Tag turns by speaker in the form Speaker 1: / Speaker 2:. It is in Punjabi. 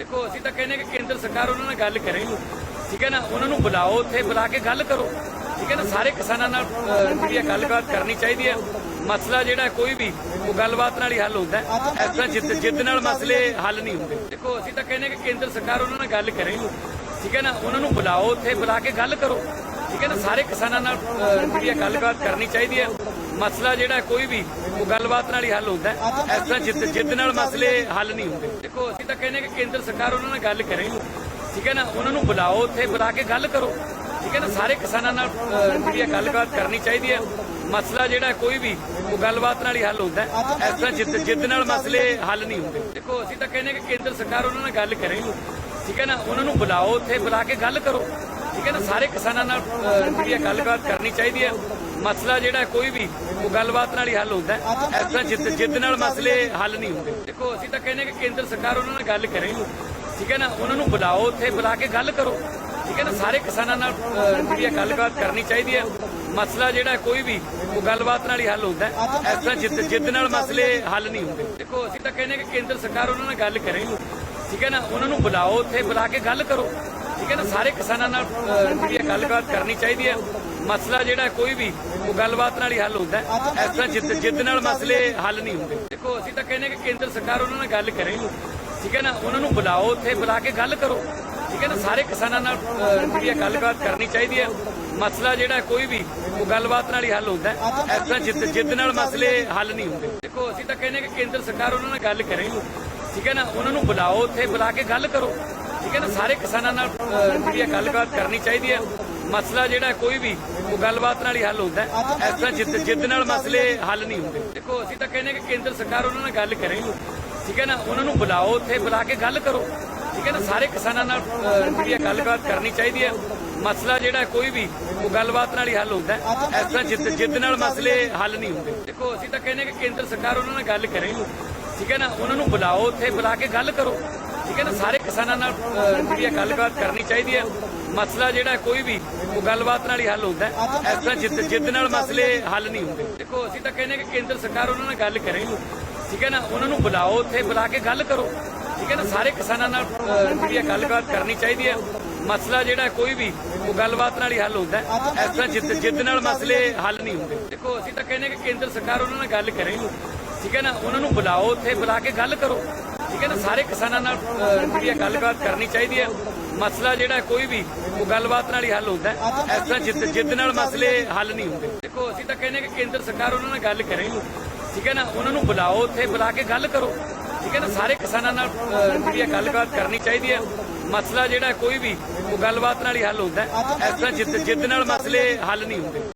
Speaker 1: ਦੇਖੋ, ਅਸੀਂ ਤਾਂ ਕਹਿੰਦੇ ਕਿ ਕੇਂਦਰ ਸਰਕਾਰ ਉਹਨਾਂ ਨਾਲ ਗੱਲ ਕਰੇ। ਠੀਕ ਹੈ ਨਾ? ਉਹਨਾਂ ਨੂੰ ਬੁਲਾਓ ਉੱਥੇ, ਬੁਲਾ ਕੇ ਗੱਲ ਕਰੋ। ਠੀਕ ਹੈ ਨਾ? ਸਾਰੇ ਕਿਸਾਨਾਂ ਨਾਲ ਜਿਹੜੀ ਹੈ ਗੱਲਬਾਤ ਕਰਨੀ ਚਾਹੀਦੀ ਹੈ। ਮਸਲਾ ਜਿਹੜਾ ਕੋਈ ਵੀ, ਉਹ ਗੱਲਬਾਤ ਨਾਲ ਹੀ ਹੱਲ ਹੁੰਦਾ ਹੈ। ਇਸ ਤਰ੍ਹਾਂ ਜਿੱਦ ਜਿੱਦ ਨਾਲ ਮਸਲੇ ਹੱਲ ਨਹੀਂ ਹੁੰਦੇ। ਦੇਖੋ, ਅਸੀਂ ਤਾਂ ਕਹਿੰਦੇ ਕਿ ਕੇਂਦਰ ਸਰਕਾਰ ਉਹਨਾਂ ਨਾਲ ਗੱਲ ਕਰੇ। ਠੀਕ ਹੈ ਨਾ? ਉਹਨਾਂ ਨੂੰ ਬੁਲਾਓ ਉੱਥੇ, ਬੁਲਾ ਕੇ ਗੱਲ ਕਰੋ। ਠੀਕ ਹੈ ਨਾ? ਸਾਰੇ ਕਿਸਾਨਾਂ ਨਾਲ ਜਿਹੜੀ ਹੈ ਗੱਲਬਾਤ ਕਰਨੀ ਚਾਹੀਦੀ ਹੈ। ਮਸਲਾ ਜਿਹੜਾ ਕੋਈ ਵੀ, ਉਹ ਗੱਲਬਾਤ ਨਾਲ ਹੀ ਹੱਲ ਹੁੰਦਾ ਹੈ। ਇਸ ਤਰ੍ਹਾਂ ਜਿੱਦ ਜਿੱਦ ਨਾਲ ਮਸਲੇ ਹੱਲ ਨਹੀਂ ਹੁੰਦੇ। ਦੇਖੋ, ਅਸੀਂ ਤਾਂ ਕਹਿੰਦੇ ਕਿ ਕੇਂਦਰ ਸਰਕਾਰ ਉਹਨਾਂ ਨਾਲ ਗੱਲ ਕਰੇ। ਠੀਕ ਹੈ ਨਾ? ਉਹਨਾਂ ਨੂੰ ਬੁਲਾਓ ਉੱਥੇ, ਬੁਲਾ ਕੇ ਗੱਲ ਕਰੋ। ਠੀਕ ਹੈ ਨਾ? ਸਾਰੇ ਕਿਸਾਨਾਂ ਨਾਲ ਜਿਹੜੀ ਗੱਲਬਾਤ ਕਰਨੀ ਚਾਹੀਦੀ ਹੈ। ਮਸਲਾ ਜਿਹੜਾ ਕੋਈ ਵੀ, ਉਹ ਗੱਲਬਾਤ ਨਾਲ ਹੀ ਹੱਲ ਹੁੰਦਾ ਹੈ। ਇਸ ਤਰ੍ਹਾਂ ਜਿੱਦ ਜਿੱਦ ਨਾਲ ਮਸਲੇ ਹੱਲ ਨਹੀਂ ਹੁੰਦੇ। ਦੇਖੋ, ਅਸੀਂ ਤਾਂ ਕਹਿੰਦੇ ਕਿ ਕੇਂਦਰ ਸਰਕਾਰ ਉਹਨਾਂ ਨਾਲ ਗੱਲ ਕਰੇ। ਠੀਕ ਹੈ ਨਾ? ਉਹਨਾਂ ਨੂੰ ਬੁਲਾਓ ਉੱਥੇ, ਬੁਲਾ ਕੇ ਗੱਲ ਕਰੋ। ਠੀਕ ਹੈ ਨਾ? ਸਾਰੇ ਕਿਸਾਨਾਂ ਨਾਲ ਜਿਹੜੀ ਗੱਲਬਾਤ ਕਰਨੀ ਚਾਹੀਦੀ ਹੈ। ਮਸਲਾ ਜਿਹੜਾ ਕੋਈ ਵੀ ਉਹ ਗੱਲਬਾਤ ਨਾਲ ਹੀ ਹੱਲ ਹੁੰਦਾ ਹੈ। ਇਸ ਤਰ੍ਹਾਂ ਜਿੱਦ ਜਿੱਦ ਨਾਲ ਮਸਲੇ ਹੱਲ ਨਹੀਂ ਹੁੰਦੇ। ਦੇਖੋ ਅਸੀਂ ਤਾਂ ਕਹਿੰਦੇ ਕਿ ਕੇਂਦਰ ਸਰਕਾਰ ਉਹਨਾਂ ਨਾਲ ਗੱਲ ਕਰੇ। ਠੀਕ ਹੈ ਨਾ? ਉਹਨਾਂ ਨੂੰ ਬੁਲਾਓ ਉੱਥੇ ਬੁਲਾ ਕੇ ਗੱਲ ਕਰੋ। ਠੀਕ ਹੈ ਨਾ? ਸਾਰੇ ਕਿਸਾਨਾਂ ਨਾਲ ਜਿਹੜੀ ਗੱਲਬਾਤ ਕਰਨੀ ਚਾਹੀਦੀ ਹੈ। ਮਸਲਾ ਜਿਹੜਾ ਕੋਈ ਵੀ ਉਹ ਗੱਲਬਾਤ ਨਾਲ ਹੀ ਹੱਲ ਹੁੰਦਾ ਹੈ। ਇਸ ਤਰ੍ਹਾਂ ਜਿੱਦ ਜਿੱਦ ਨਾਲ ਮਸਲੇ ਹੱਲ ਨਹੀਂ ਹੁੰਦੇ। ਦੇਖੋ ਅਸੀਂ ਤਾਂ ਕਹਿੰਦੇ ਕਿ ਕੇਂਦਰ ਸਰਕਾਰ ਉਹਨਾਂ ਨਾਲ ਗੱਲ ਕਰੇ। ਠੀਕ ਹੈ ਨਾ? ਉਹਨਾਂ ਨੂੰ ਬੁਲਾਓ ਉੱਥੇ ਬੁਲਾ ਕੇ ਗੱਲ ਕਰੋ। ਠੀਕ ਹੈ ਨਾ? ਸਾਰੇ ਕਿਸਾਨਾਂ ਨਾਲ ਜਿਹੜੀ ਗੱਲਬਾਤ ਕਰਨੀ ਚਾਹੀਦੀ ਹੈ। ਮਸਲਾ ਜਿਹੜਾ ਕੋਈ ਵੀ, ਉਹ ਗੱਲਬਾਤ ਨਾਲ ਹੀ ਹੱਲ ਹੁੰਦਾ ਇਸ ਤਰ੍ਹਾਂ ਜਿੱਦ ਜਿੱਦ ਨਾਲ ਮਸਲੇ ਹੱਲ ਨਹੀਂ ਹੁੰਦੇ। ਦੇਖੋ, ਅਸੀਂ ਤਾਂ ਕਹਿੰਦੇ ਕਿ ਕੇਂਦਰ ਸਰਕਾਰ ਉਹਨਾਂ ਨਾਲ ਗੱਲ ਕਰੇ। ਠੀਕ ਹੈ ਨਾ? ਉਹਨਾਂ ਨੂੰ ਬੁਲਾਓ ਉੱਥੇ, ਬੁਲਾ ਕੇ ਗੱਲ ਕਰੋ। ਠੀਕ ਹੈ ਨਾ? ਸਾਰੇ ਕਿਸਾਨਾਂ ਨਾਲ ਜਿਹੜੀ ਗੱਲਬਾਤ ਕਰਨੀ ਚਾਹੀਦੀ ਹੈ। ਮਸਲਾ ਜਿਹੜਾ ਕੋਈ ਵੀ, ਉਹ ਗੱਲਬਾਤ ਨਾਲ ਹੀ ਹੱਲ ਹੁੰਦਾ ਹੈ। ਇਸ ਤਰ੍ਹਾਂ ਜਿੱਦ ਜਿੱਦ ਨਾਲ ਮਸਲੇ ਹੱਲ ਨਹੀਂ ਹੁੰਦੇ। ਦੇਖੋ, ਅਸੀਂ ਤਾਂ ਕਹਿੰਦੇ ਕਿ ਕੇਂਦਰ ਸਰਕਾਰ ਉਹਨਾਂ ਨਾਲ ਗੱਲ ਕਰੇ। ਠੀਕ ਹੈ ਨਾ? ਉਹਨਾਂ ਨੂੰ ਬੁਲਾਓ ਉੱਥੇ, ਬੁਲਾ ਕੇ ਗੱਲ ਕਰੋ। ਠੀਕ ਹੈ ਨਾ, ਸਾਰੇ ਕਿਸਾਨਾਂ ਨਾਲ ਜਿਹੜੀ ਗੱਲਬਾਤ ਕਰਨੀ ਚਾਹੀਦੀ ਹੈ। ਮਸਲਾ ਜਿਹੜਾ ਕੋਈ ਵੀ, ਉਹ ਗੱਲਬਾਤ ਨਾਲ ਹੀ ਹੱਲ ਹੁੰਦਾ ਹੈ। ਇਸ ਤਰ੍ਹਾਂ ਜਿੱਦ ਜਿੱਦ ਨਾਲ ਮਸਲੇ ਹੱਲ ਨਹੀਂ ਹੁੰਦੇ। ਦੇਖੋ, ਅਸੀਂ ਤਾਂ ਕਹਿੰਦੇ ਕਿ ਕੇਂਦਰ ਸਰਕਾਰ ਉਹਨਾਂ ਨਾਲ ਗੱਲ ਕਰੇ। ਠੀਕ ਹੈ ਨਾ, ਉਹਨਾਂ ਨੂੰ ਬੁਲਾਓ ਉੱਥੇ, ਬੁਲਾ ਕੇ ਗੱਲ ਕਰੋ। ਠੀਕ ਹੈ ਨਾ, ਸਾਰੇ ਕਿਸਾਨਾਂ ਨਾਲ ਜਿਹੜੀ ਗੱਲਬਾਤ ਕਰਨੀ ਚਾਹੀਦੀ ਹੈ। ਮਸਲਾ ਜਿਹੜਾ ਕੋਈ ਵੀ, ਉਹ ਗੱਲਬਾਤ ਨਾਲ ਹੀ ਹੱਲ ਹੁੰਦਾ ਹੈ। ਇਸ ਤਰ੍ਹਾਂ ਜਿੱਦ ਜਿੱਦ ਨਾਲ ਮਸਲੇ ਹੱਲ ਨਹੀਂ ਹੁੰਦੇ। ਦੇਖੋ, ਅਸੀਂ ਤਾਂ ਕਹਿੰਦੇ ਕਿ ਕੇਂਦਰ ਸਰਕਾਰ ਉਹਨਾਂ ਨਾਲ ਗੱਲ ਕਰੇ। ਠੀਕ ਹੈ ਨਾ, ਉਹਨਾਂ ਨੂੰ ਬੁਲਾਓ ਉੱਥੇ, ਬੁਲਾ ਕੇ ਗੱਲ ਕਰੋ। ਠੀਕ ਹੈ ਨਾ, ਸਾਰੇ ਕਿਸਾਨਾਂ ਨਾਲ ਜਿਹੜੀ ਹੈ ਗੱਲਬਾਤ ਕਰਨੀ ਚਾਹੀਦੀ ਹੈ। ਮਸਲਾ ਜਿਹੜਾ ਕੋਈ ਵੀ, ਉਹ ਗੱਲਬਾਤ ਨਾਲ ਹੀ ਹੱਲ ਹੁੰਦਾ ਇਸ ਤਰ੍ਹਾਂ ਜਿੱਦ ਜਿੱਦ ਨਾਲ ਮਸਲੇ ਹੱਲ ਨਹੀਂ ਹੁੰਦੇ। ਦੇਖੋ, ਅਸੀਂ ਤਾਂ ਕਹਿੰਦੇ ਕਿ ਕੇਂਦਰ ਸਰਕਾਰ ਉਹਨਾਂ ਨਾਲ ਗੱਲ ਕਰੇ। ਠੀਕ ਹੈ ਨਾ, ਉਹਨਾਂ ਨੂੰ ਬੁਲਾਓ ਉੱਥੇ, ਬੁਲਾ ਕੇ ਗੱਲ ਕਰੋ। ਠੀਕ ਹੈ ਨਾ, ਸਾਰੇ ਕਿਸਾਨਾਂ ਨਾਲ ਜਿਹੜੀ ਹੈ ਗੱਲਬਾਤ ਕਰਨੀ ਚਾਹੀਦੀ ਹੈ। ਮਸਲਾ ਜਿਹੜਾ ਕੋਈ ਵੀ, ਉਹ ਗੱਲਬਾਤ ਨਾਲ ਹੀ ਹੱਲ ਹੁੰਦਾ ਹੈ। ਇਸ ਤਰ੍ਹਾਂ ਜਿੱਦ ਜਿੱਦ ਨਾਲ ਮਸਲੇ ਹੱਲ ਨਹੀਂ ਹੁੰਦੇ। ਦੇਖੋ, ਅਸੀਂ ਤਾਂ ਕਹਿੰਦੇ ਕਿ ਕੇਂਦਰ ਸਰਕਾਰ ਉਹਨਾਂ ਨਾਲ ਗੱਲ ਕਰੇ। ਠੀਕ ਹੈ ਨਾ, ਉਹਨਾਂ ਨੂੰ ਬੁਲਾਓ ਉੱਥੇ, ਬੁਲਾ ਕੇ ਗੱਲ ਕਰੋ। ਠੀਕ ਹੈ ਨਾ ਸਾਰੇ ਕਿਸਾਨਾਂ ਨਾਲ ਅਹ, ਜਿਹੜੀ ਹੈ ਗੱਲਬਾਤ ਕਰਨੀ ਚਾਹੀਦੀ ਹੈ। ਮਸਲਾ ਜਿਹੜਾ ਕੋਈ ਵੀ ਉਹ ਗੱਲਬਾਤ ਨਾਲ ਹੀ ਹੱਲ ਹੁੰਦਾ ਹੈ। ਇਸ ਤਰ੍ਹਾਂ ਜਿੱਦ ਜਿੱਦ ਨਾਲ ਮਸਲੇ ਹੱਲ ਨਹੀਂ ਹੁੰਦੇ। ਦੇਖੋ ਅਸੀਂ ਤਾਂ ਕਹਿੰਦੇ ਕਿ ਕੇਂਦਰ ਸਰਕਾਰ ਉਹਨਾਂ ਨਾਲ ਗੱਲ ਕਰੇ। ਠੀਕ ਹੈ ਨਾ ਉਹਨਾਂ ਨੂੰ ਬੁਲਾਓ ਉੱਥੇ ਬੁਲਾ ਕੇ ਗੱਲ ਕਰੋ। ਠੀਕ ਹੈ ਨਾ ਸਾਰੇ ਕਿਸਾਨਾਂ ਨਾਲ ਅਹ, ਜਿਹੜੀ ਹੈ ਗੱਲਬਾਤ ਕਰਨੀ ਚਾਹੀਦੀ ਹੈ। ਮਸਲਾ ਜਿਹੜਾ ਕੋਈ ਵੀ ਉਹ ਗੱਲਬਾਤ ਨਾਲ ਹੀ ਹੱਲ ਹੁੰਦਾ ਹੈ। ਇਸ ਤਰ੍ਹਾਂ ਜਿੱਦ ਜਿੱਦ ਨਾਲ ਮਸਲੇ ਹੱਲ ਨਹੀਂ ਹੁੰਦੇ।